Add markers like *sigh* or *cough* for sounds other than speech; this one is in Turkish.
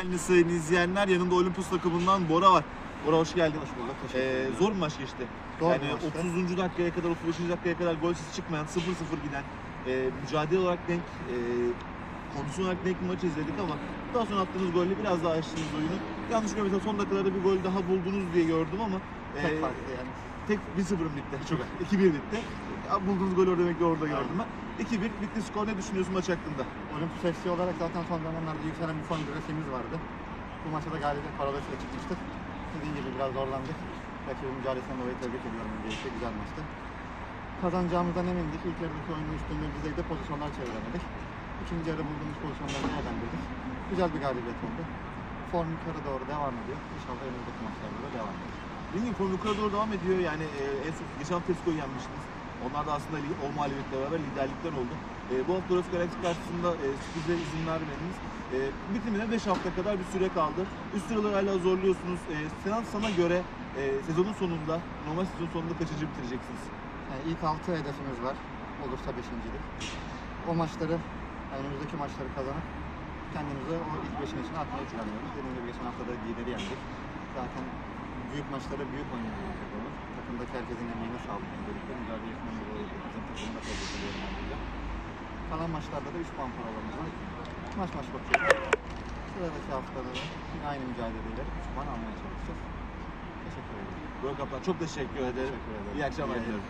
Sayın izleyenler yanımda Olympus takımından Bora var. Bora hoş geldin. Hoş bulduk. Teşekkür Ee, ederim. zor bir maç geçti. Zor yani bir maçtı. 30. dakikaya kadar 35. dakikaya kadar golsüz çıkmayan 0-0 giden e, mücadele olarak denk e, kondisyon olarak denk bir maç izledik ama daha sonra attığınız golle biraz daha açtınız oyunu. Yanlış görmediysem son dakikalarda bir gol daha buldunuz diye gördüm ama e, Tek farklı yani. tek 1-0'ım bitti. Çok *laughs* 2-1 bitti. Bulduğunuz golü orada demek ki orada gördüm ben. 2-1 bitti skor ne düşünüyorsun maç hakkında? Olympus FC olarak zaten son zamanlarda yükselen bir form grafiğimiz vardı. Bu maçta da galibiyet paralelsiyle çıkmıştık. Dediğim gibi biraz zorlandık. Rakibin mücadelesinden dolayı tebrik ediyorum öncelikle. Güzel maçtı. Kazanacağımızdan emindik. İlk yarıdaki oyunun üstünde düzeyde pozisyonlar çeviremedik. İkinci yarı bulduğumuz pozisyonları değerlendirdik. Güzel bir galibiyet oldu. Form yukarı doğru devam ediyor. İnşallah önümüzdeki maçlarda da devam edecek. Bilmiyorum konu yukarı doğru devam ediyor. Yani e, en son geçen hafta yenmiştiniz. Onlar da aslında o mağlubiyetle beraber liderlikten oldu. E, bu hafta Rus Galaxy karşısında e, sürprize izin vermediniz. E, bitimine 5 hafta kadar bir süre kaldı. Üst sıraları hala zorluyorsunuz. E, Sinan sana göre e, sezonun sonunda, normal sezon sonunda kaçıncı bitireceksiniz? Yani ilk 6 hedefimiz var. Olursa 5.lik. O maçları, önümüzdeki maçları kazanıp kendimizi o ilk 5'in içine atmaya planlıyoruz. Dediğim gibi geçen hafta da lideri yendik. Zaten büyük maçlara büyük oynayacak olur. Takımdaki herkesin emeğine sağlık. Öncelikle mücadelesinden dolayı bizim takımını da tebrik ediyorum ayrıca. Kalan maçlarda da 3 puan paralarımız var. Maç maç bakıyoruz. Sıradaki haftada da yine aynı mücadeleyle 3 puan almaya çalışacağız. Teşekkür ederim. Burak Kaplan çok teşekkür ederim. Teşekkür ederim. İyi akşamlar diliyorum.